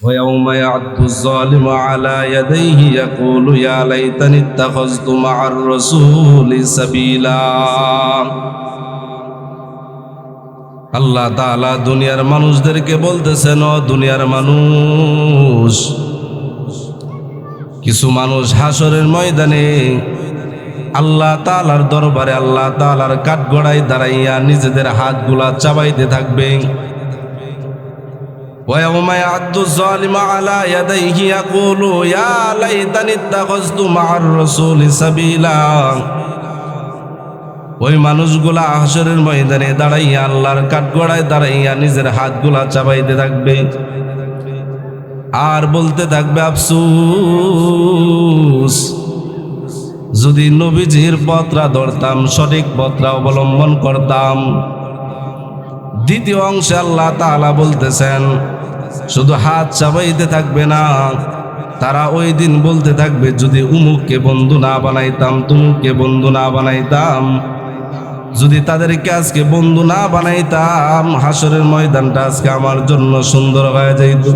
ويوم يعد الظالم على يديه يقول يا ليتني اتخذت مع الرسول سبيلا আল্লাহ তাআলা দুনিয়ার মানুষদেরকে বলতেছেন ও দুনিয়ার মানুষ কিছু মানুষ হাসরের ময়দানে আল্লাহ তাআলার দরবারে আল্লাহ তাআলার কাঠগড়ায় দাঁড়াইয়া নিজেদের হাতগুলা চাবাইতে থাকবে ويوم يعد الظالم على يديه يقول يا ليتني اتخذت مع الرسول سبيلا ওই মানুষগুলা হাসরের ময়দানে দাঁড়াইয়া আল্লাহর কাঠগড়ায় দাঁড়াইয়া নিজের হাতগুলা চাবাইতে থাকবে আর বলতে থাকবে আফসুস যদি নবীজির পত্রা ধরতাম সঠিক পত্রা অবলম্বন করতাম দ্বিতীয় অংশে আল্লাহ তাআলা বলতেছেন শুধু হাত চাবাইতে থাকবে না, তারা ওই দিন বলতে থাকবে, যদি উমুককে বন্ধু না বানাইতাম, তুমুককে বন্ধু না বানাইতাম, যদি তাদেরকে আজকে বন্ধু না বানাইতাম হাসরের ময়দানটা আজকে আমার জন্য সুন্দর হয়ে যাইত।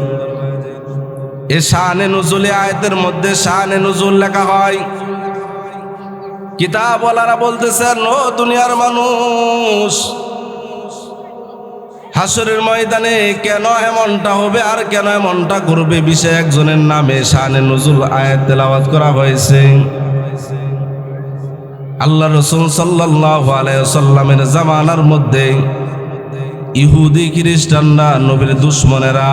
এ শানে নজুলে আয়াতের মধ্যে শানে নজুল লেখা হয়, কিতাবওয়ালারা বলতেছেন, ও দুনিয়ার মানুষ হাসরের ময়দানে কেন এমনটা হবে আর কেন এমনটা করবে বিষয় একজনের নামে শানে নজুল আয়াত তেলাওয়াত করা হয়েছে। আল্লাহ রসুল সাল্লাল্লাহু আলাইহি সাল্লামের জামানার মধ্যে ইহুদি খ্রিস্টানরা, নবীর দুশ্মনেরা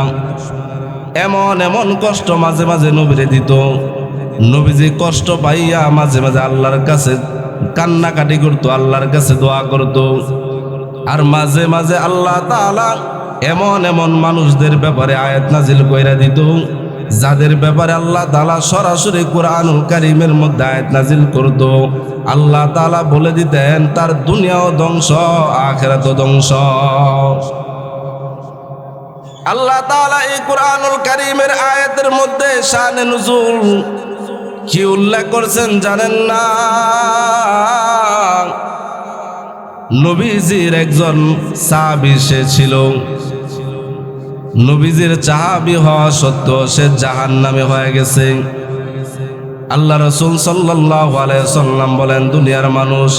এমন এমন কষ্ট মাঝে মাঝে নবীরে দিত। নবীজি কষ্ট পাইয়া মাঝে মাঝে আল্লাহর কাছে কান্নাকাটি করতো, আল্লাহর কাছে দোয়া করতো। আর মাঝে মাঝে আল্লাহ এমন এমন মানুষদের ব্যাপারে আয়াত নাজিল কইরা দিত, যাদের ব্যাপারে আল্লাহ তাআলা সরাসরি কোরআনুল কারীমের মধ্যে আয়াত নাজিল করত। আল্লাহ তাআলা বলে দিতেন, তার দুনিয়াও ধ্বংস, আখিরাতও ধ্বংস। আল্লাহ কারীমের আয়াতের মধ্যে উল্লেখ করছেন জানেন না? নবীজির একজন সাহাবি সে ছিল। নবীজির চাহাবি হওয়া সত্ত্বেও সে জাহান নামে হয়ে গেছে। আল্লাহ রসুল সাল্লাম বলেন, দুনিয়ার মানুষ,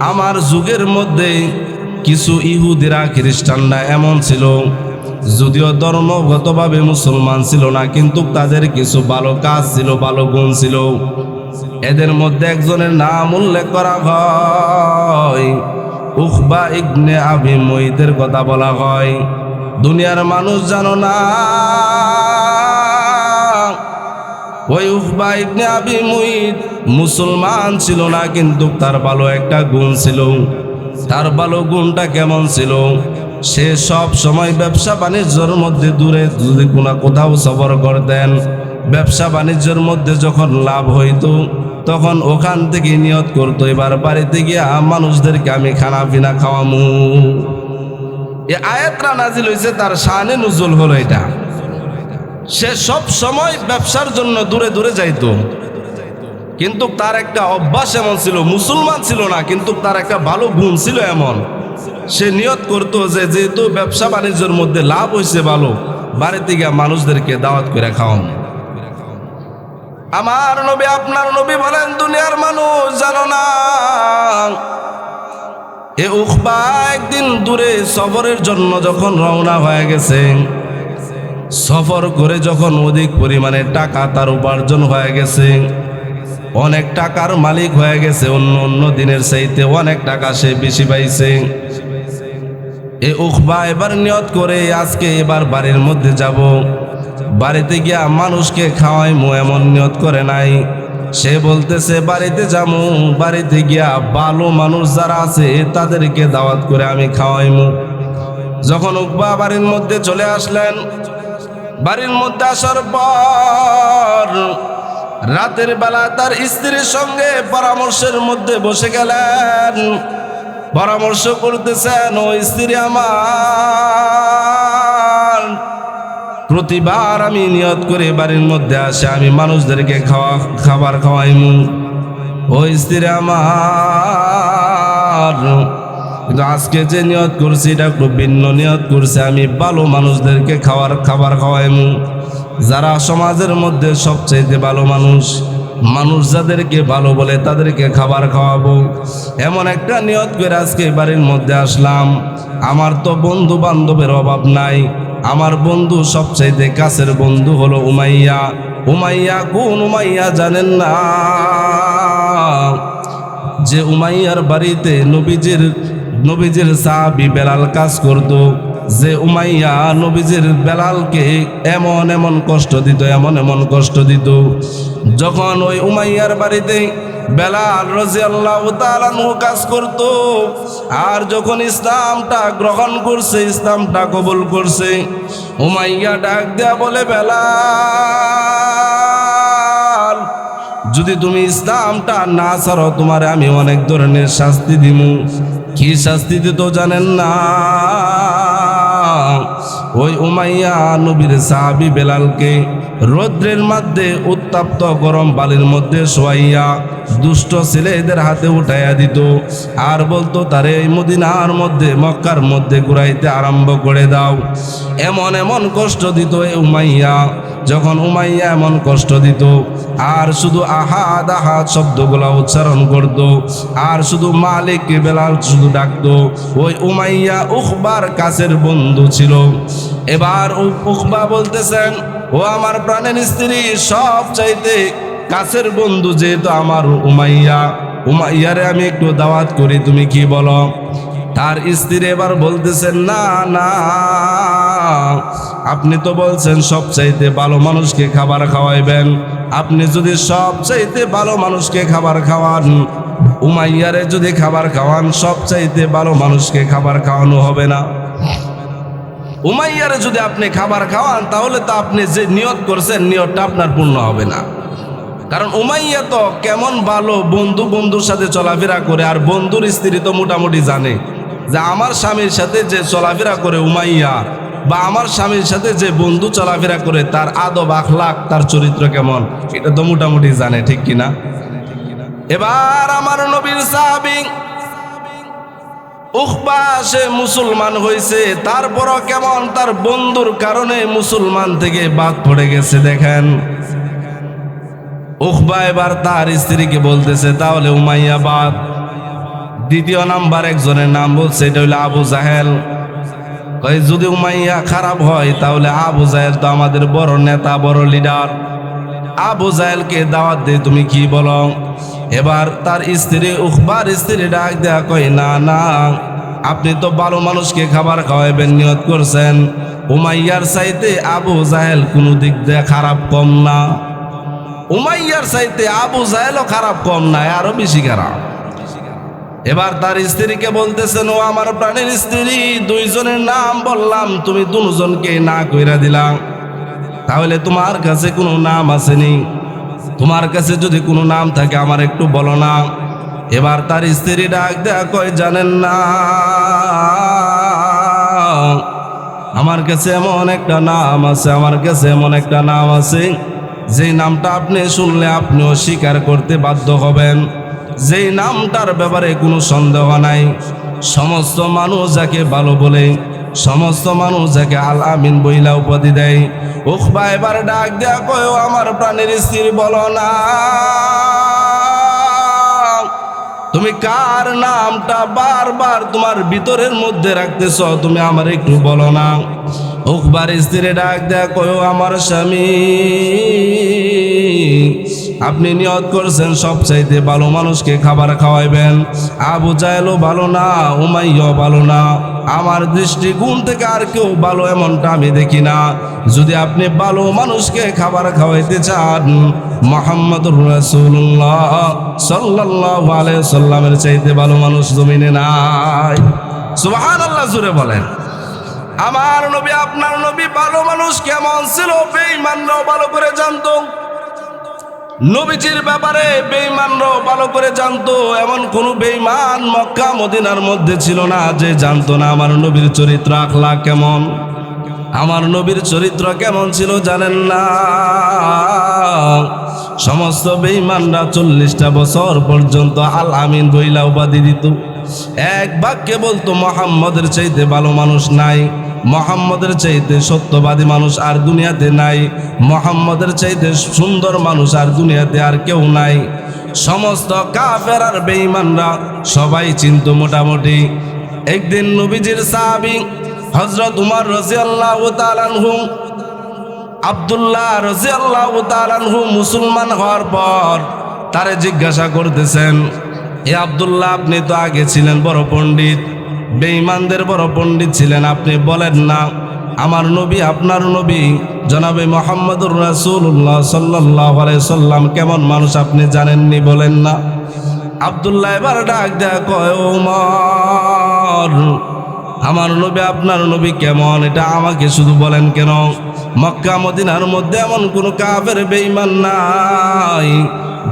আমার যুগের মধ্যে কিছু ইহুদিরা, খ্রিস্টানরা এমন ছিল, যদিও ধর্মগতভাবে মুসলমান ছিল না, কিন্তু তাদের কিছু ভালো কাজ ছিল, ভালো গুণ ছিল। এদের মধ্যে একজনের নাম উল্লেখ করা হয়। উখবা ইগনে আবি মহিদের কথা বলা হয়। দুনিয়ার মানুষ জানো না। ওই উখবা ইগনে আবি মুহিদ মুসলমান ছিল না, কিন্তু তার ভালো একটা গুণ ছিল। তার ভালো গুণটা কেমন ছিল? সে সব সময় ব্যবসা বাণিজ্যের মধ্যে দূরে, যদি কোনো কোথাও সফর করতেন ব্যবসা বাণিজ্যের মধ্যে যখন লাভ হইতো, তখন ওখান থেকে নিয়ত করতো, এবার বাড়িতে গিয়ে মানুষদেরকে আমি খানা পিনা খাওয়ামু। এ আয়াতরা নাজিল হয়েছে তার শানে নুজুল হলো এটা। সে সব সময় ব্যবসার জন্য দূরে দূরে যাইতো। কিন্তু তার একটা অভ্যাস এমন ছিল, মুসলমান ছিল না, কিন্তু তার একটা ভালো গুণ ছিল এমন। সে নিয়ত করতো যে যেহেতু ব্যবসা বাণিজ্যের মধ্যে লাভ হয়েছে ভালো, বাড়িতে গিয়ে মানুষদেরকে দাওয়াত করে খাওয়ানো আমার নবী, আপনার নবী বলেন, দুনিয়ার মানুষ জানো না। এ উখবা একদিন দূরে সফরের জন্য যখন রওনা হয়ে গেছে, সফর করে যখন অধিক পরিমাণে টাকা তার উপার্জন হয়ে গেছে, অনেক টাকার মালিক হয়ে গেছে, অন্য অন্য দিনের চাইতে অনেক টাকা সে বেশি পাইছে। এ উখবা এবার নিয়ত করে আজকে এবার বাড়ির মধ্যে যাব। বাড়িতে গিয়া মানুষকে খাওয়াই মু এমন নিয়ত করে নাই। সে বলতেছে, বাড়িতে যামু, বাড়িতে গিয়া ভালো মানুষ যারা আছে, তাদেরকে দাওয়াত করে আমি খাওয়াইমু। যখন উকবা বাড়ির মধ্যে চলে আসলেন, বাড়ির মধ্যে আসার পর রাতের বেলা তার স্ত্রীর সঙ্গে পরামর্শের মধ্যে বসে গেলেন। পরামর্শ করতেছেন ও স্ত্রী আমার প্রতিবার আমি নিয়ত করে বাড়ির মধ্যে আসে, আমি মানুষদেরকে খাওয়া, খাবার খাওয়াইমু। ও স্ত্রী আমার, কিন্তু আজকে যে নিয়ত করছি, এটা একটু ভিন্ন নিয়ত করছে। আমি ভালো মানুষদেরকে খাওয়ার, খাবার খাওয়াইমু। যারা সমাজের মধ্যে সবচাইতে ভালো মানুষ মানুষ যাদেরকে ভালো বলে তাদেরকে খাবার খাওয়াবো। এমন একটা নিয়ত করে আজকে বাড়ির মধ্যে আসলাম। আমার তো বন্ধু বান্ধবের অভাব নাই। আমার বন্ধু সবচাইতে কাছের বন্ধু হলো উমাইয়া। উমাইয়া কোন উমাইয়া জানেন না? যে উমাইয়ার বাড়িতে নবীজির নবীজির সাহাবি বেলাল কাজ করত, যে উমাইয়া নবীজির বেলালকে এমন এমন কষ্ট দিত, এমন এমন কষ্ট দিত। যখন ওই উমাইয়ার বাড়িতে বেলাল রাজি আল্লাহ কাজ করত। আর যখন ইসলামটা গ্রহণ করছে, ইসলামটা কবুল করছে, উমাইয়া ডাক দেয়া বলে, বেলাল, যদি তুমি ইসলামটা না ছাড়ো, তোমারে আমি অনেক ধরনের শাস্তি দিমু। কি শাস্তি দিত জানেন না? ওই উমাইয়া নবীর সাহাবি বেলালকে রৌদ্রের মধ্যে উত্তাপ্ত গরম বালির মধ্যে শোয়াইয়া দুষ্ট ছেলেদের হাতে উঠাইয়া দিত। আর বলতো, তারে এই মদিনার মধ্যে, মক্কার মধ্যে ঘুরাইতে আরম্ভ করে দাও। এমন এমন কষ্ট দিত এ উমাইয়া। যখন উমাইয়া এমন কষ্ট দিত, আর শুধু আহাদ আহাদ শব্দগুলা উচ্চারণ করত, আর শুধু মালিককে বেলাল শুধু ডাকতো, ওই উমাইয়া উখবার কাছের বন্ধু ছিল। এবার উখবা বলতেছেন, ও আমার প্রাণের স্ত্রী সব চাইতে কাছের বন্ধু যেহেতু আমার উমাইয়া, উমাইয়ারে আমি একটু দাওয়াত করি, তুমি কি বলো? তার স্ত্রী এবার বলতেছেন না না। আপনি তো বলছেন সব চাইতে ভালো মানুষকে খাবার খাওয়াইবেন। আপনি যদি সব চাইতে ভালো মানুষকে খাবার খাওয়ান, উমাইয়ারে যদি খাবার খাওয়ান সব চাইতে ভালো মানুষকে খাবার খাওয়ানো হবে না। উমাইয়ারে যদি আপনি খাবার খাওয়ান, তাহলে তো আপনি যে নিয়ত করছেন, নিয়তটা আপনার পূর্ণ হবে না। কারণ উমাইয়া তো কেমন ভালো বন্ধু বন্ধুর সাথে চলাফেরা করে, আর বন্ধুর স্ত্রী তো মোটামুটি জানে। যে আমার স্বামীর সাথে যে চলাফেরা করে উমাইয়া বা আমার স্বামীর সাথে যে বন্ধু চলাফেরা করে, তার আদব আখলাক, তার চরিত্র কেমন? এটা তো মোটামুটি জানে, ঠিক কিনা? এবার আমার নবীর সাহাবী সে মুসলমান হয়েছে তারপরও কেমন? তার বন্ধুর কারণে মুসলমান থেকে বাদ পড়ে গেছে, দেখেন। উখবা এবার তার স্ত্রীকে বলতেছে, তাহলে উমাইয়া বাদ। দ্বিতীয় নাম্বার একজনের নাম বলছে, এটা হইল আবু জাহেল। কই যদি উমাইয়া খারাপ হয়, তাহলে আবু জাহেল তো আমাদের বড় নেতা, বড় লিডার আবু জাহেলকে দাওয়াত দিয়ে তুমি কি বলো? এবার তার স্ত্রী উখবার স্ত্রী ডাক দেয়া কই না না, আপনি তো ভালো মানুষকে খাবার খাওয়াইবেন, নিয়ত করছেন। উমাইয়ার চাইতে আবু জাহেল কোনো দিক দিয়ে খারাপ কম না। উমাইয়ার চাইতে আবু জাহেলও খারাপ কম নাই আরও বেশি খারাপ। এবার তার স্ত্রীকে বলতেছেন, ও আমার প্রাণের স্ত্রী, দুইজনের নাম বললাম, তুমি দুজনকে না কইরা দিলাম তাহলে তোমার কাছে কোনো নাম আসেনি। তোমার কাছে যদি কোনো নাম থাকে, আমার একটু বলো না। এবার তার স্ত্রী ডাক দেয়া কয়, জানেন না, আমার কাছে এমন একটা নাম আছে, আমার কাছে এমন একটা নাম আছে যেই নামটা আপনি শুনলে আপনিও স্বীকার করতে বাধ্য হবেন। যেই নামটার ব্যাপারে কোনো সন্দেহ নাই। সমস্ত মানুষ যাকে ভালো বলে, সমস্ত মানুষ যাকে আল আমিন বইলা উপাধি দেয়। উখবা এবার ডাক দেয়া কয় আমার প্রাণের স্ত্রী বলো না। তুমি কার নামটা বারবার তোমার ভিতরের মধ্যে রাখতেছ? তুমি আমার একটু বলো না। উখবার স্ত্রী ডাক দেয়া কয় আমার স্বামী আপনি নিয়ত করছেন সব চাইতে ভালো মানুষকে খাবার খাওয়াইবেন। আবু জাহেলও ভালো না, উমাইয়াও ভালো না। আমার দৃষ্টিকোণ থেকে আর কেউ ভালো এমনটা আমি দেখি না। যদি আপনি ভালো মানুষকে খাবার খাওয়াইতে চান মোহাম্মদ রাসূলুল্লাহ সাল্লাল্লাহু আলাইহি সাল্লামের চাইতে ভালো মানুষ জমিনে নাই। সুবহানাল্লাহ জুড়ে বলেন। আমার নবী, আপনার নবী ভালো মানুষ কেমন ছিল? বেঈমানরাও ভালো করে জানতো। নবীজির ব্যাপারে বেঈমানরাও ভালো করে জানতো, এমন কোন বেঈমান মক্কা, মদিনার মধ্যে ছিল না যে জানতো না আমার নবীর চরিত্র আখলা কেমন। আমার নবীর চরিত্র কেমন ছিল জানেন না। সমস্ত বেঈমানরা চল্লিশটা বছর পর্যন্ত আল আমিন বইলা উপাধি দিত। এক বাক্যে বলতো, মোহাম্মদের চাইতে ভালো মানুষ নাই। মোহাম্মদের চাইতে সত্যবাদী মানুষ আর দুনিয়াতে নাই। মোহাম্মদের চাইতে সুন্দর মানুষ আর দুনিয়াতে আর কেউ নাই। সমস্ত কাফের আর বেঈমানরা সবাই চিন্ত মোটামুটি। একদিন নবীজির সাহাবী হজরত উমর রাজিয়াল্লাহু তাআলাহু আব্দুল্লাহ রাজিয়াল্লাহু তাআলাহু মুসলমান হওয়ার পর তারে জিজ্ঞাসা করতেছেন, এ আব্দুল্লাহ, আপনি তো আগে ছিলেন বড় পণ্ডিত। বেঈমানদের বড় পণ্ডিত ছিলেন। আপনি বলেন না, আমার নবী, আপনার নবী, জনাবে মোহাম্মদুর রাসূলুল্লাহ সাল্লাল্লাহু আলাইহি সাল্লাম, কেমন মানুষ আপনি জানেননি বলেন না? আব্দুল্লাহ এবার ডাক দেয়া কয় আমার নবী, আপনার নবী কেমন? এটা আমাকে শুধু বলেন কেন? মক্কা, মদিনার মধ্যে এমন কোন কাফের বেঈমান নাই,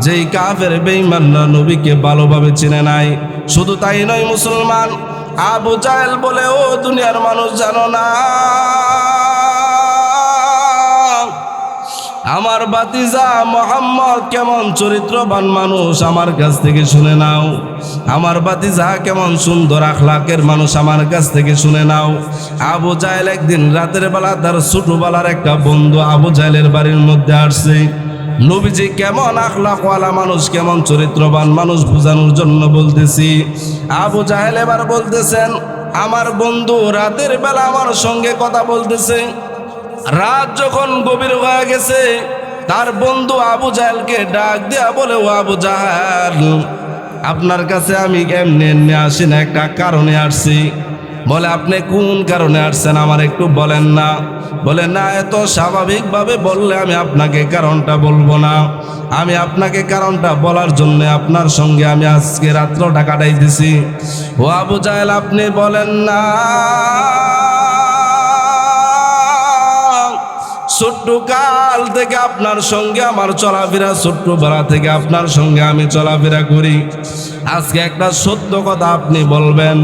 যেই কাফের বেঈমানরা নবীকে ভালোভাবে চিনে নাই। শুধু তাই নয়, মুসলমান আবু জাহেল বলে, ও দুনিয়ার মানুষ জানো না, আমার বাতিজা মোহাম্মদ কেমন চরিত্রবান মানুষ, আমার কাছ থেকে শুনে নাও। আমার বাতিজা কেমন সুন্দর আখলাকের মানুষ, আমার কাছ থেকে শুনে নাও। আবু জাহেল একদিন রাতের বেলা তার ছোটবেলার একটা বন্ধু আবু জাহেলের বাড়ির মধ্যে আসছে। নবীজি কেমন আখলাকওয়ালা মানুষ, কেমন চরিত্রবান মানুষ বোঝানোর জন্য বলতেছি। আবু জাহেল এবার বলতেছেন, আমার বন্ধু রাতের বেলা আমার সঙ্গে কথা বলতেছে। রাত যখন গভীর হয়ে গেছে, তার বন্ধু আবু জাহেলকে ডাক দেয়া বলে, ও আবু জাহেল, আপনার কাছে আমি এমনি এমনি আসি না, একটা কারণে আসছি। বলে, আপনি কোন কারণে আসছেন? আমার একটু বলেন না। বলে, না এত স্বাভাবিকভাবে বললে আমি আপনাকে কারণটা বলব না। আমি আপনাকে কারণটা বলার জন্য আপনার সঙ্গে আমি আজকে রাত্রটা কাটাইতেছি। ও আবু জাহেল, আপনি বলেন না। ছোট্ট কাল থেকে আপনার সঙ্গে আমার চলাফেরা, ছোট্ট বেলা থেকে আপনার সঙ্গে আমি চলাফেরা করি। আজকে একটা সত্য কথা আপনি বলবেন,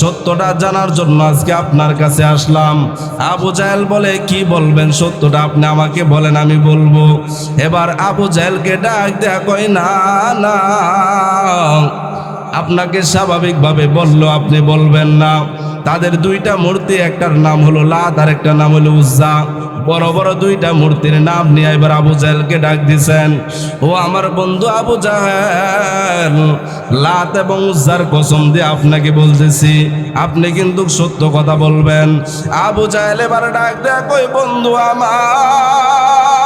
সত্যটা জানার জন্য আজকে আপনার কাছে আসলাম। আবু জাহেল বলে, কি বলবেন? সত্যটা আপনি আমাকে বলেন, আমি বলব। এবার আবু জাহেলকে ডাক দেয়া কই না না। আপনাকে স্বাভাবিকভাবে বলল আপনি বলবেন না। তাদের দুইটা মূর্তি, একটার নাম হলো লাত আর একটা নাম হলো উজ্জা। বড় বড় দুইটা মূর্তির নাম নিয়ে এবার আবু জাহেলকে ডাক দিছেন, ও আমার বন্ধু আবু জাহেল, লাত এবং উজ্জার কসম দিয়ে আপনাকে বলতেছি, আপনি কিন্তু সত্য কথা বলবেন। আবু জাহেল এবার ডাক দেয়া, কই বন্ধু আমার?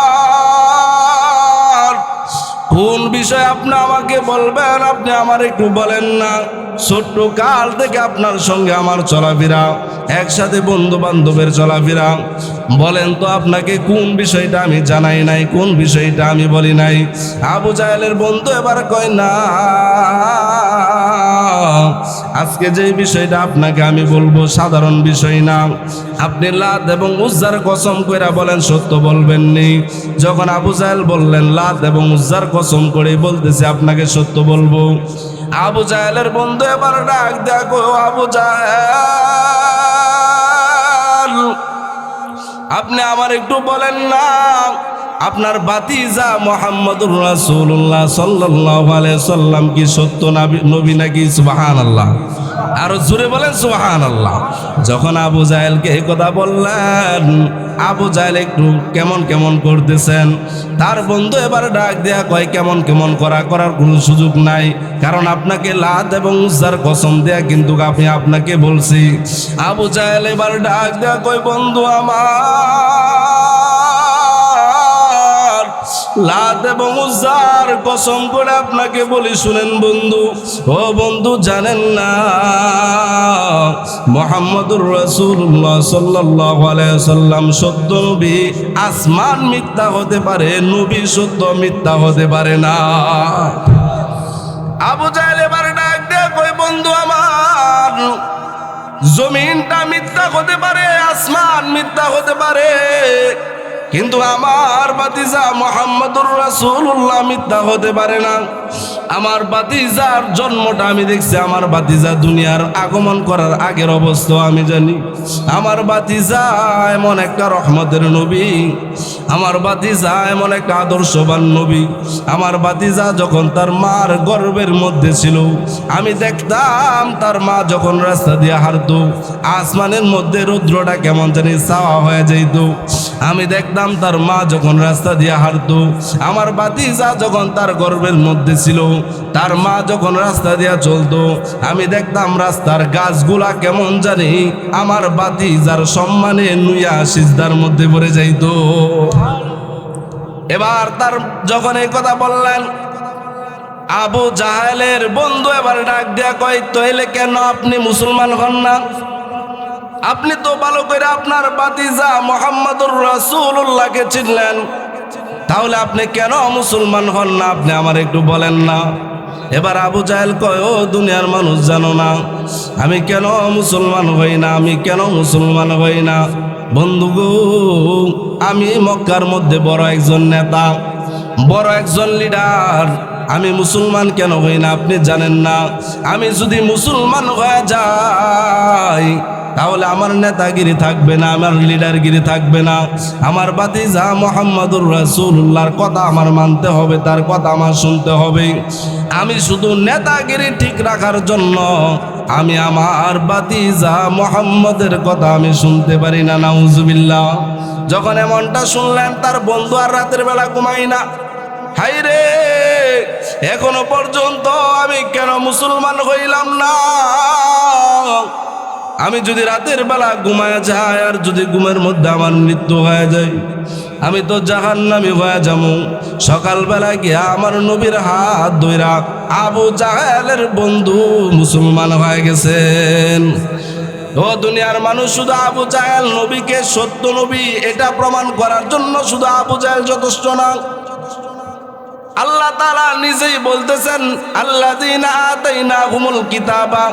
কোন বিষয় আপনি আমাকে বলবেন, আপনি আমার একটু বলেন না। ছোট্ট কাল থেকে আপনার সঙ্গে আমার চলাফেরা, একসাথে বন্ধু বান্ধবের চলাফেরা। বলেন তো আপনাকে কোন বিষয়টা আমি জানাই নাই, কোন বিষয়টা আমি বলি নাই? আবু জাহেলের বন্ধু এবার কয়, না, আজকে যে বিষয়টা আপনাকে আমি বলব সাধারণ বিষয় না। আপনি লাদ এবং উজ্জার কসম কইরা বলেন, সত্য বলবেন বলবেননি। যখন আবু জাহেল বললেন, লাদ এবং উজ্জার কসম করে বলতেছে, আপনাকে সত্য বলব। আবু জাহেলের বন্ধু এবার ডাক দেখো আবু জাহেল। আপনি আমার একটু বলেন না, আপনার বাতিজা মোহাম্মদুর রাসুল্লাহ সাল্লাহ আলাইহি সাল্লাম কি সত্য নাবি- নাকি সুবহানাল্লাহ? আরও জোরে বলেন, সুবহানাল্লাহ। যখন আবু জাহেলকে এই কথা বললেন, আবু জাহেল একটু কেমন কেমন করতেছেন? তার বন্ধু এবার ডাক দেয়া কয়, কেমন কেমন করা, করার কোনো সুযোগ নাই। কারণ আপনাকে লাদ এবং উজ্জার কসম দেয়া কিন্তু আমি আপনাকে বলছি। আবু জাহেল এবার ডাক দেয়া কয়, বন্ধু আমার লাত এবং উজ্জার কসম করে আপনাকে বলি, শুনেন বন্ধু। ও বন্ধু, জানেন না, মোহাম্মদুর রাসূলুল্লাহ সাল্লাল্লাহু আলাইহি সাল্লাম সত্য নবী, আসমান মিথ্যা হতে পারে, নবী সত্য মিথ্যা হতে পারে না। আবু জাহেল এবার ডাক কই বন্ধু আমার, জমিনটা মিথ্যা হতে পারে, আসমান মিথ্যা হতে পারে কিন্তু আমার বাতিজা মোহাম্মদুর রাসূলুল্লাহ মিথ্যা হতে পারে না। আমার বাতিজার জন্মটা আমি দেখছি আমার বাতিজা দুনিয়ার আগমন করার আগের অবস্থা আমি জানি। আমার বাতিজা এমন একটা রহমতের নবী। আমার বাতিজা এমন একটা আদর্শবান নবী। আমার বাতিজা যখন তার মার গর্বের মধ্যে ছিল, আমি দেখতাম তার মা যখন রাস্তা দিয়ে হারতো আসমানের মধ্যে রৌদ্রটা কেমন জানি চাওয়া হয়ে যাইত। আমি দেখতাম তার মা যখন রাস্তা দিয়ে হারতো আমার বাতিজা যখন তার গর্বের মধ্যে ছিল, তার মা যখন রাস্তা দিয়ে চলতো, আমি দেখতাম রাস্তার গাছগুলা কেমন জানি আমার বাতিজার সম্মানে নুইয়া সিজদার মধ্যে পড়ে যাইতো। এবার তার যখন এই কথা বললেন, আবু জাহেলের বন্ধু এবার ডাক দিয়া কয়, তৈলে কেন আপনি মুসলমান হন না? আপনি তো ভালো করে আপনার বাতিজা মোহাম্মদুর রাসূলুল্লাহকে চিনলেন। তাহলে আপনি কেন মুসলমান হন না? আপনি আমার একটু বলেন না। এবার আবু জাহেল কয়, ও দুনিয়ার মানুষ জানো না। আমি কেন মুসলমান হই না? আমি কেন মুসলমান হই না? বন্ধু গো, আমি মক্কার মধ্যে বড় একজন নেতা, বড় একজন লিডার। আমি মুসলমান কেন হই না? আপনি জানেন না। আমি যদি মুসলমান হয়ে যাই তাহলে আমার নেতাগিরি থাকবে না, আমার লিডারগিরি থাকবে না। আমার বাতি যা মোহাম্মদুর রাসূলুল্লাহর কথা আমার মানতে হবে, তার কথা আমার শুনতে হবে। আমি শুধু নেতাগিরি ঠিক রাখার জন্য, আমি আমার বাতি যা মোহাম্মদের কথা আমি শুনতে পারি না, নাউজুবিল্লাহ। যখন এমনটা শুনলেন, তার বন্ধু আর রাতের বেলা ঘুমাই না। হাই রে, এখনও পর্যন্ত আমি কেন মুসলমান হইলাম না? আমি যদি রাতের বেলা ঘুমায় যাই আর যদি ঘুমের মধ্যে আমার মৃত্যু হয়ে যায়, আমি তো জাহান নামি হয়ে যাব। সকালবেলা গিয়া আমার নবীর হাত ধইরা আবু জাহেলের বন্ধু মুসলমান হয়ে গেছেন। ও দুনিয়ার মানুষ, শুধু আবু জাহেল নবীকে সত্য নবী, এটা প্রমাণ করার জন্য শুধু আবু জাহেল যথেষ্ট না। আল্লাহ তালা নিজেই বলতেছেন আল্লাহ আল্লাযীনা আতাইনাহুমুল কিতাবা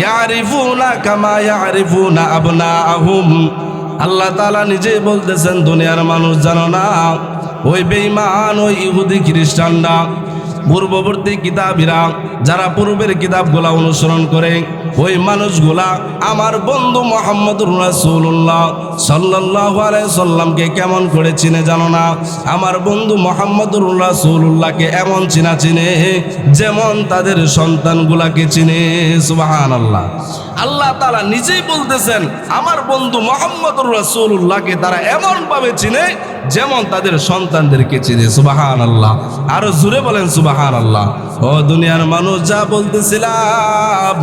ইয়ারিফুনা কামা ইয়ারিফুনা আবনাআহুম। আল্লাহ তালা নিজেই বলতেছেন, দুনিয়ার মানুষ জানো না, ওই বেইমান ওই ইহুদি খ্রিস্টানরা পূর্ববর্তী কিতাবিরা, যারা পূর্বের কিতাবগুলা অনুসরণ করে, ওই মানুষগুলা আমার বন্ধু মোহাম্মদুর রাসূলুল্লাহ সাল্লাল্লাহু আলাইহি সাল্লামকে কেমন করে চিনে জানো না? আমার বন্ধু মোহাম্মদুর রাসূলুল্লাহকে এমন চিনা চিনে, যেমন তাদের সন্তানগুলাকে চিনে সুবাহান আল্লাহ তাআলা নিজেই বলতেছেন, আমার বন্ধু মোহাম্মদুর রাসূলুল্লাহকে তারা এমন ভাবে চিনে, যেমন তাদের সন্তানদেরকে চিনে, সুবহানাল্লাহ। আরও জুড়ে বলেন সুবহানাল্লাহ। ও দুনিয়ার মানুষ, যা বলতেছিলাম,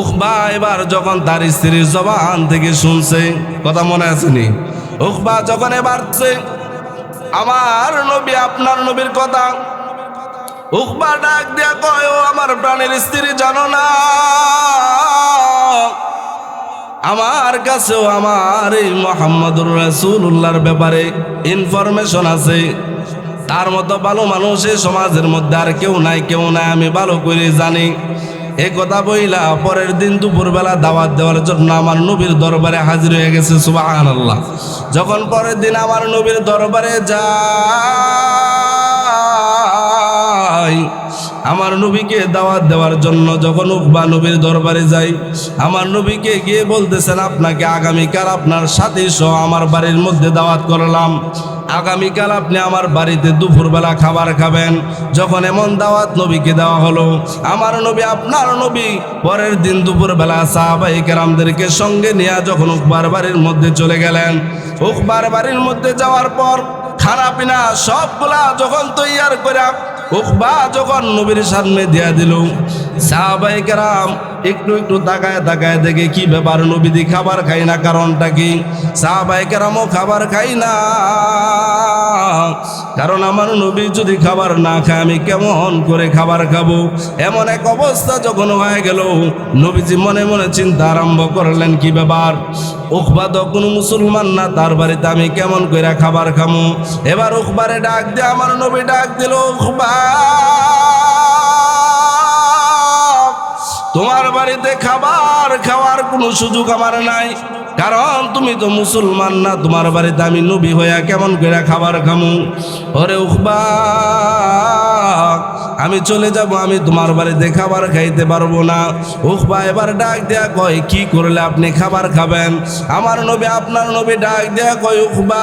উখবা এবার যখন তার স্ত্রীর জবান থেকে শুনছে, কথা মনে আসেনি উখবা যখন এবার সে আমার নবী, আপনার নবীর কথা। উখবা ডাক দিয়া কয়, ও আমার প্রাণের স্ত্রী, জানো না? আমার কাছেও আমার এই মোহাম্মদুর রাসূলুল্লাহর ব্যাপারে ইনফরমেশন আছে। তার মতো ভালো মানুষ সমাজের মধ্যে আর কেউ নাই কেউ নাই, আমি ভালো করে জানি। এ কথা বইলা পরের দিন দুপুরবেলা দাওয়াত দেওয়ার জন্য আমার নবীর দরবারে হাজির হয়ে গেছে সুবাহান আল্লাহ যখন পরের দিন আমার নবীর দরবারে যাই আমার নবীকে দাওয়াত দেওয়ার জন্য যখন উকবা নবীর দরবারে যাই, আমার নবীকে গিয়ে বলতেছেন, আপনাকে আগামীকাল আপনার সাথে সহ আমার বাড়ির মধ্যে দাওয়াত করলাম। আগামীকাল আপনি আমার বাড়িতে দুপুরবেলা খাবার খাবেন। যখন এমন দাওয়াত নবীকে দেওয়া হলো, আমার নবী, আপনার নবী পরের দিন দুপুরবেলা সাহাবাই কেরামদেরকে সঙ্গে নিয়ে যখন উকবার বাড়ির মধ্যে চলে গেলেন, উকবার বাড়ির মধ্যে যাওয়ার পর খানা পিনা সবগুলা যখন তৈয়ার করে উকবা যখন নবীর সামনে দিয়া দিল। সাহাবাই কেরাম একটু একটু তাকায় তাকায় দেখে কি ব্যাপার নবীদি খাবার খাই না কারণটা কি? সাহাবাই কেরামও খাবার খাই না। কারণ আমার নবী যদি খাবার না খায়, আমি কেমন করে খাবার খাব? এমন এক অবস্থা যখন হয়ে গেল, নবীজি মনে মনে চিন্তা আরম্ভ করলেন, কি ব্যাপার? উখবা তো কোনো মুসলমান না, তার বাড়িতে আমি কেমন করে খাবার খামো? এবার উখবারে ডাক দিয়ে আমার নবী ডাক দিল, উখবা। তোমার বাড়িতে খাবার খাওয়ার কোনো সুযোগ আমার নাই। কারণ তুমি তো মুসলমান না, তোমার বাড়িতে আমি নবী হইয়া কেমন করে খাবার খামু? ওরে উখবা, আমি চলে যাব, আমি তোমার বাড়িতে খাবার খাইতে পারব না। উখবা, এবার ডাক দেয়া কয়, কি করলে আপনি খাবার খাবেন? আমার নবী, আপনার নবী ডাক দেয়া কয়, উখবা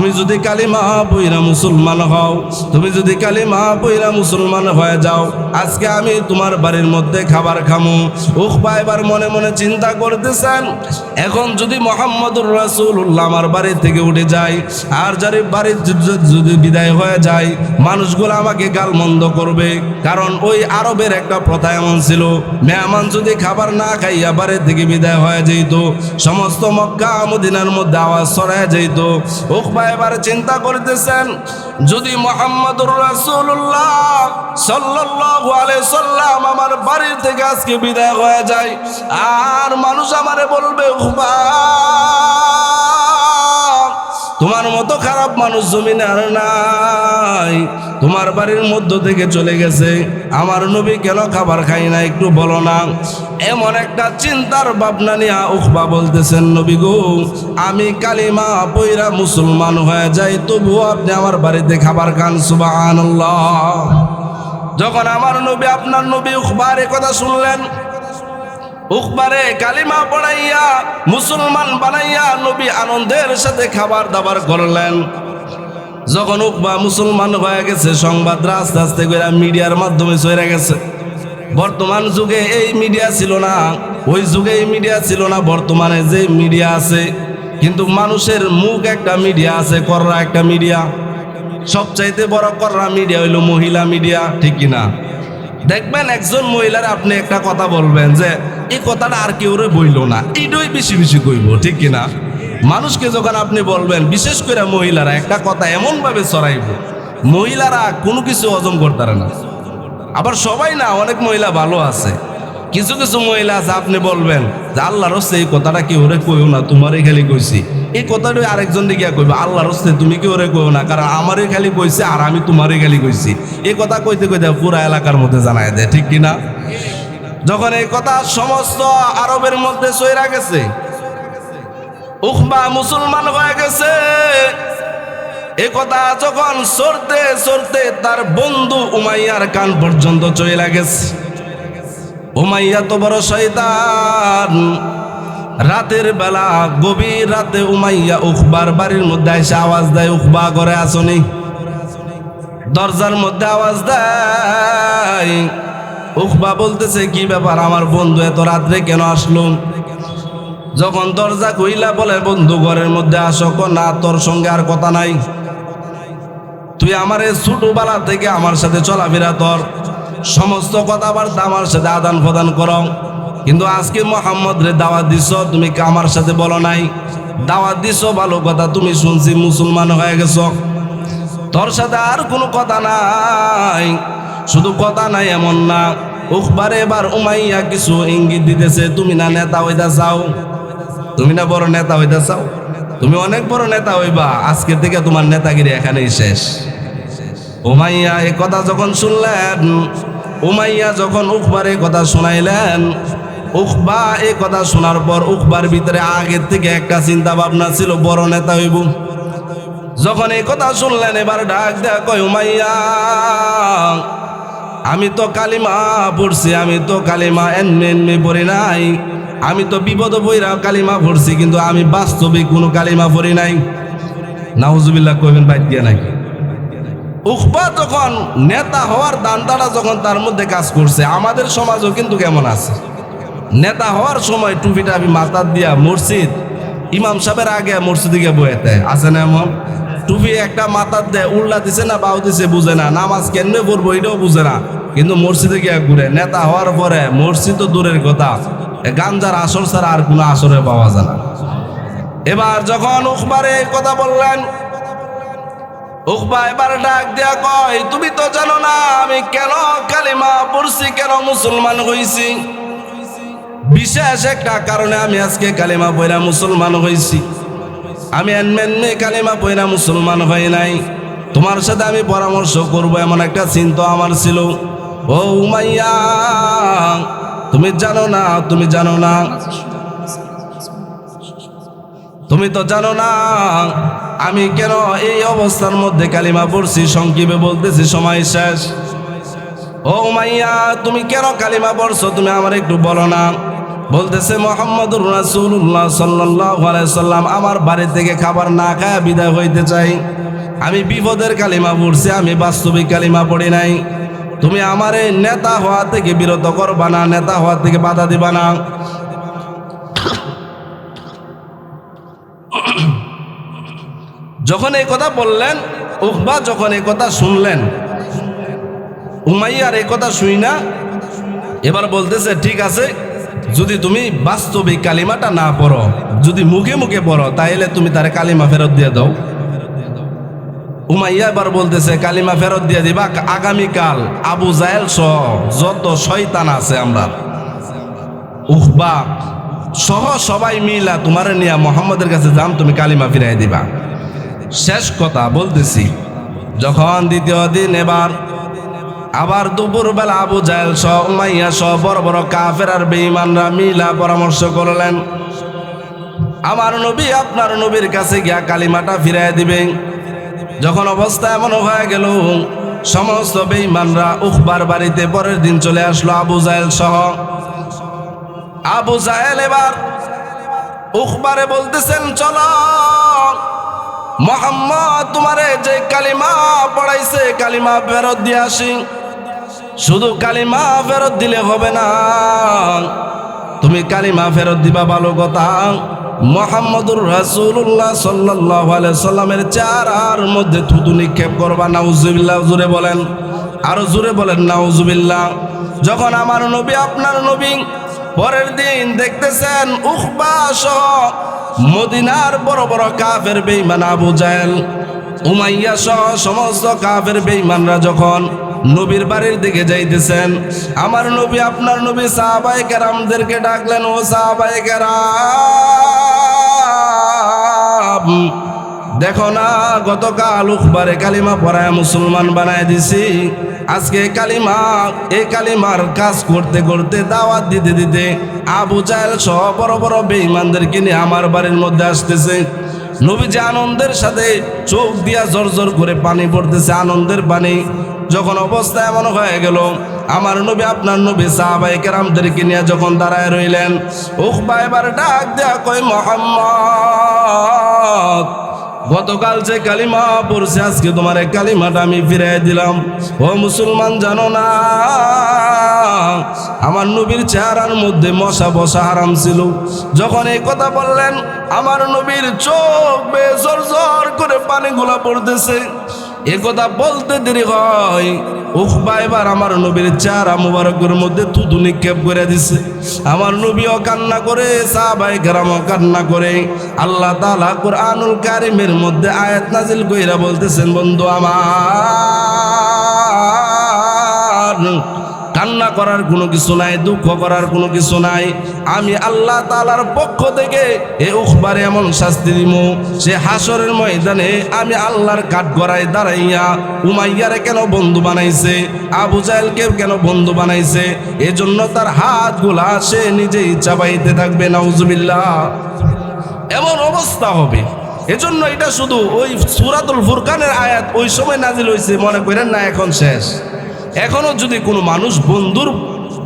তুমি যদি কালিমা পইরা মুসলমান হও, তুমি যদি কালিমা পইরা মুসলমান হয়ে যাও, আজকে আমি তোমার বাড়ির মধ্যে খাবার খামু। উখবা এবার মনে মনে চিন্তা করতেছেন, এখন যদি মোহাম্মদুর রাসূলুল্লাহ আমার বাড়ি থেকে উঠে যায়, আর যার বাড়ির যদি- বিদায় হয়ে যায়, মানুষগুলো আমাকে গালমন্দ করবে। কারণ ওই আরবের একটা প্রথা এমন ছিল, মেহমান যদি খাবার না খাইয়া বাড়ি থেকে বিদায় হয়ে যেত, সমস্ত মক্কা মদিনার মধ্যে আওয়াজ ছড়ায় যেত। উকবা এবার চিন্তা করিতেছেন, যদি মোহাম্মদুর রাসূলুল্লাহ সাল্লাল্লাহু আলাইহি সাল্লাম আমার বাড়ির থেকে আজকে বিদায় হয়ে যায়, আর মানুষ আমারে বলবে উকবা তোমার মতো খারাপ মানুষ জমিনে আর নাই। তোমার বাড়ির মধ্য থেকে চলে গেছে। আমার নবী কেন খাবার খাই না একটু বলো না। এমন একটা চিন্তার ভাবনা নিয়ে উখবা বলতেছেন নবী গো। আমি কালিমা পইরা মুসলমান হয়ে যাই, তবুও আপনি আমার বাড়িতে খাবার খান, সুবহানাল্লাহ। যখন আমার নবী, আপনার নবী উখবার কথা শুনলেন উকবারে কালিমা পড়াইয়া, মুসলমান বানাইয়া নবী আনন্দের সাথে খাবার দাবার করলেন। যখন উকবা মুসলমান হয়ে গেছে, সংবাদ আস্তে আস্তে করে মিডিয়ার মাধ্যমে চলে গেছে। বর্তমান যুগে এই মিডিয়া ছিল না, ওই যুগে এই মিডিয়া ছিল না, বর্তমানে যে মিডিয়া আছে, কিন্তু মানুষের মুখ একটা মিডিয়া আছে, কররা একটা মিডিয়া। সবচাইতে বড় কররা মিডিয়া হইল মহিলা মিডিয়া, ঠিক কিনা? দেখবেন একজন মহিলার আপনি একটা কথা বলবেন যে, এই কথাটা আর কেউ বইল না। এটাই বেশি বেশি কইব, ঠিক কিনা মানুষকে যখন আপনি বলবেন, বিশেষ করে মহিলারা, একটা কথা এমনভাবে ছড়াইব, মহিলারা কোনো কিছু হজম করতে না। আবার সবাই না, অনেক মহিলা ভালো আছে। কিছু কিছু মহিলা আছে, আপনি বলবেন যে আল্লাহর হচ্ছে এই কথাটা কেউ রে কইও না? তোমারই খালি কইছি। এই কথাটা আরেকজন দিকে কইবে, আল্লাহর হচ্ছে তুমি কেউ রে কইও না? কারণ আমারই খালি কইছে আর আমি তোমারই খালি কইছি। এই কথা কইতে কইতে পুরা এলাকার মধ্যে জানায় দেয়, ঠিক কিনা? যখন এই কথা সমস্ত আরবের মধ্যে সইরা গেছে উখবা মুসলমান হয়ে গেছে, এ কথা যখন সরতে সরতে তার বন্ধু উমাইয়ার কান পর্যন্ত চলে গেছে। উমাইয়া তো বড় শয়তান। রাতের বেলা, গভীর রাতে উমাইয়া উখবার বাড়ির মধ্যে এসে আওয়াজ দেয়, উখবা করে আসনি? দরজার মধ্যে আওয়াজ দেয়। উখবা বলতেছে, কি ব্যাপার? আমার বন্ধু এত রাত্রে কেন আসলো? যখন দরজা কইলা বলে, বন্ধু, ঘরের মধ্যে আসো না, তোর সঙ্গে আর কথা নাই। তুই আমার এই ছোটবেলা থেকে আমার সাথে চলাফেরা তোর সমস্ত কথা কথাবার্তা আমার সাথে আদান প্রদান করো। কিন্তু আজকে মোহাম্মদ রে দাওয়াত দিছ, তুমি আমার সাথে বলো নাই? দাওয়াত দিছ, ভালো কথা, তুমি শুনছি, মুসলমান হয়ে গেছ। তোর সাথে আর কোনো কথা নাই, শুধু কথা নাই এমন না। উখবারে এবার উমাইয়া কিছু ইঙ্গিত দিতেছে, তুমি না নেতা হইতা চাও? তুমি না বড় নেতা হইতে চাও? তুমি অনেক বড় নেতা হইবা, আজকে থেকে তোমার নেতাগিরি এখানেই শেষ। উমাইয়া এ কথা যখন শুনলেন উমাইয়া যখন উখবার কথা শুনাইলেন, উখবা এ কথা শোনার পর উখবার ভিতরে আগের থেকে একটা চিন্তা ভাবনা ছিল, বড় নেতা হইব। যখন এই কথা শুনলেন, এবার ডাক দেয়া কয়, উমাইয়া, আমি তো কালিমা পড়ছি, আমি তো কালিমা এনমে এনমে পড়ি নাই। আমি তো বিপদ বইরা কালিমা পড়ছি, কিন্তু আমি বাস্তবিক কোনো কালিমা পড়ি নাই। নাউজুবিল্লাহ, কইবেন বাইর দিয়ে নাই উখবা তখন নেতা হওয়ার দান্দাটা যখন তার মধ্যে কাজ করছে, আমাদের সমাজও কিন্তু কেমন আছে? নেতা হওয়ার সময় টুপি টাপি মাথার দিয়া মসজিদ, ইমাম সাহেবের আগে মসজিদে গিয়ে বয়েতে আছে না এমন? টুপি একটা মাথার দেয় উল্লা দিছে না বাউ দিছে, বুঝে না। নামাজ কেমনে পড়ব এটাও বুঝে না। কিন্তু মসজিদে গিয়ে ঘুরে, নেতা হওয়ার পরে মসজিদ তো দূরের কথা। গাঞ্জার আসর ছাড়া আর কোনো আসরে পাওয়া যায় না। এবার যখন উখবারে কথা বললেন ডাক কয়, তুমি তো না আমি কেন কালিমা পড়ছি, কেন বিশেষ একটা কারণে আমি আজকে কালিমা আমি কালিমা নাই। তোমার সাথে আমি পরামর্শ করব, এমন একটা চিন্তা আমার ছিল। ও উমাইয়া, তুমি জানো না, তুমি জানো না। তুমি তো জানো না আমি কেন এই অবস্থার মধ্যে কালিমা পড়ছি? সংক্ষেপে বলতেছি, সময় শেষ। ও মাইয়া তুমি কেন কালিমা পড়ছো? তুমি আমার একটু বলো না। বলতেছে, মোহাম্মদুর আলাইহি সাল্লাম আমার বাড়ি থেকে খাবার না খায় বিদায় হইতে চাই। আমি বিপদের কালিমা পড়ছি, আমি বাস্তবিক কালিমা পড়ি নাই। তুমি আমারে নেতা হওয়া থেকে বিরত করবা না, নেতা হওয়া থেকে বাধা দিবা না। যখন এই কথা বললেন, উকবা যখন এই কথা শুনলেন উমাইয়ার এই কথা শুই না। এবার বলতেছে, ঠিক আছে, যদি তুমি বাস্তবিক কালিমাটা না পড়ো, যদি মুখে মুখে পড়ো, তাইলে তুমি তার কালিমা ফেরত দিয়ে দাও। উমাইয়া এবার বলতেছে, কালিমা ফেরত দিয়ে দিবা, আগামীকাল আবু জাহেল সহ যত শয়তান আছে আমরা উহবা সহ সবাই মিলা তোমার নিয়া মোহাম্মদের কাছে যাম, তুমি কালিমা ফিরাই দিবা। শেষ কথা বলতেছি। যখন দ্বিতীয় দিন এবার, আবার দুপুরবেলা আবু জাহেল সহ উমাইয়া সহ বড় বড় কাফের আর বেঈমানরা মিলা পরামর্শ করলেন, আমার নবী আপনার নবীর কাছে গিয়া কালিমাটা ফিরাই দিবেন। যখন অবস্থা এমন হয়ে গেল, সমস্ত বেঈমানরা উখবার বাড়িতে পরের দিন চলে আসলো আবু জাহেল সহ। আবু জাহেল এবার উখবারে বলতেছেন, চলো। মোহাম্মদ, তোমারে যে কালিমা পড়াইছে, কালিমা ফেরত দিয়ে আসি। শুধু কালিমা ফেরত দিলে হবে না। তুমি কালিমা ফেরত দিবা ভালো কথা। মোহাম্মদুর রাসূলুল্লাহ সাল্লাল্লাহু আলাইহি সাল্লামের চারার মধ্যে থুতু নিক্ষেপ করবা, নাউজুবিল্লাহ জুড়ে বলেন। আরও জুড়ে বলেন, নাউজুবিল্লাহ। যখন আমার নবী, আপনার নবী পরের দিন দেখতেছেন উখবা সহ মদিনার বড় বড় কাফের বেইমান আবু জাহেল, উমাইয়া সহ সমস্ত কাফের বেইমানরা যখন নবীর বাড়ির দিকে যাইতেছেন, আমার নবী আপনার নবী সাহাবায়ে কেরামদেরকে ডাকলেন, ও সাহাবায়ে কেরাম দেখো না, গতকাল উখবারে কালিমা পড়ায় মুসলমান বানায় দিছি। আজকে কালিমা, এই কালিমার কাজ করতে করতে দাওয়াত দিতে দিতে আবু জাহেল সহ বড় বড় বেঈমানদেরকে কিনে আমার বাড়ির মধ্যে আসতেছে। নবীজি আনন্দের সাথে চোখ দিয়া জোর জোর করে পানি পড়তেছে, আনন্দের পানি। যখন অবস্থা এমন হয়ে গেল, আমার নবী আপনার নবী সাহাবাই কেরামদেরকে নিয়ে যখন দাঁড়ায় রইলেন, উখবা এবার ডাক দেয়া কই মোহাম্মদ! গতকাল যে কালিমা পড়ছে, আজকে তোমার কালিমাটা আমি ফিরাই দিলাম। ও মুসলমান জানো না, আমার নবীর চেহারার মধ্যে মশা বসা হারাম ছিল। যখন এই কথা বললেন, আমার নবীর চোখ বেজর জোর জোর করে পানিগুলা পড়তেছে। এ কথা বলতে দেরি হয়। উখবা এবার আমার নবীর চারা মুবারকের মধ্যে থুতু নিক্ষেপ করে দিছে। আমার নবীও কান্না করে সাহাবাই গ্রামও কান্না করে। আল্লাহ তাআলা কোরআনুল কারিমের মধ্যে আয়াত নাজিল কইরা বলতেছেন, বন্ধু আমার কান্না করার কোনো কিছু নাই, দুঃখ করার কোনো কিছু নাই। আমি আল্লাহ তালার পক্ষ থেকে এ উখবারে এমন শাস্তি দিব, সে হাসরের ময়দানে আমি আল্লাহর কাঠ গড়াই দাঁড়াইয়া উমাইয়ারে কেন বন্ধু বানাইছে, আবু জাহেলকে কেন বন্ধু বানাইছে, এজন্য তার হাতগুলা সে নিজেই চাবাইতে থাকবে, নাউজুবিল্লাহ। এমন অবস্থা হবে। এজন্য এটা শুধু ওই সুরাতুল ফুরকানের আয়াত ওই সময় নাজিল হয়েছে মনে করেন না এখন শেষ। এখনও যদি কোনো মানুষ বন্ধুর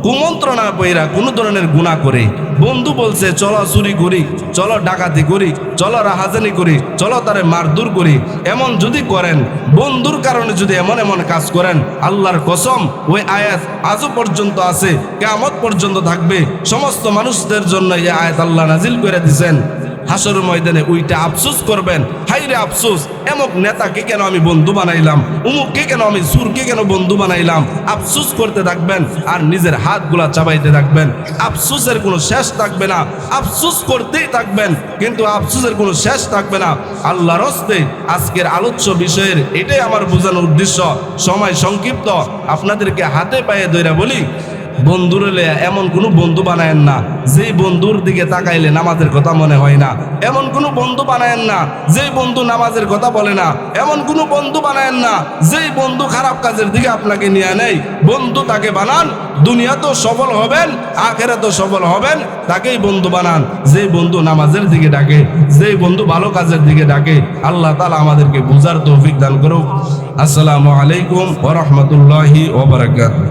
কুমন্ত্রণা বইরা কোনো ধরনের গুণা করে, বন্ধু বলছে, চলো চুরি করি, চলো ডাকাতি করি, চলো রাহাজানি করি, চলো তারে মারদুর করি। এমন যদি করেন, বন্ধুর কারণে যদি এমন এমন কাজ করেন, আল্লাহর কসম, ওই আয়াত আজও পর্যন্ত আছে কেমত পর্যন্ত থাকবে। সমস্ত মানুষদের জন্য এই আয়াত আল্লাহ নাজিল করে দিছেন। হাসর ময়দানে ওইটা আফসোস করবেন। হাইরে আফসোস, এমক নেতাকে কেন আমি বন্ধু বানাইলাম? উমুককে কেন আমি সুরকে কেন বন্ধু বানাইলাম? আফসোস করতে থাকবেন আর নিজের হাতগুলা চাবাইতে থাকবেন। আফসোসের কোনো শেষ থাকবে না। আফসোস করতেই থাকবেন, কিন্তু আফসোসের কোনো শেষ থাকবে না। আল্লাহর হস্তে আজকের আলোচ্য বিষয়ের এটাই আমার বোঝানোর উদ্দেশ্য। সময় সংক্ষিপ্ত, আপনাদেরকে হাতে পায়ে ধরে বলি বন্ধুরে লইয়া এমন কোনো বন্ধু বানায়েন না। যেই বন্ধুর দিকে তাকাইলে নামাজের কথা মনে হয় না। এমন কোনো বন্ধু বানায়েন না, যেই বন্ধু নামাজের কথা বলে না। এমন কোনো বন্ধু বানায়েন না, যেই বন্ধু খারাপ কাজের দিকে আপনাকে নিয়ে নেই। বন্ধু তাকে বানান, দুনিয়া তো সফল হবেন আখেরা তো সফল হবেন, তাকেই বন্ধু বানান। যেই বন্ধু নামাজের দিকে ডাকে, যেই বন্ধু ভালো কাজের দিকে ডাকে, আল্লাহ তালা আমাদেরকে বুঝার তৌফিক দান করুক। আসসালামু আলাইকুম ওরহমতুল্লাহি ওবরাকাতুহ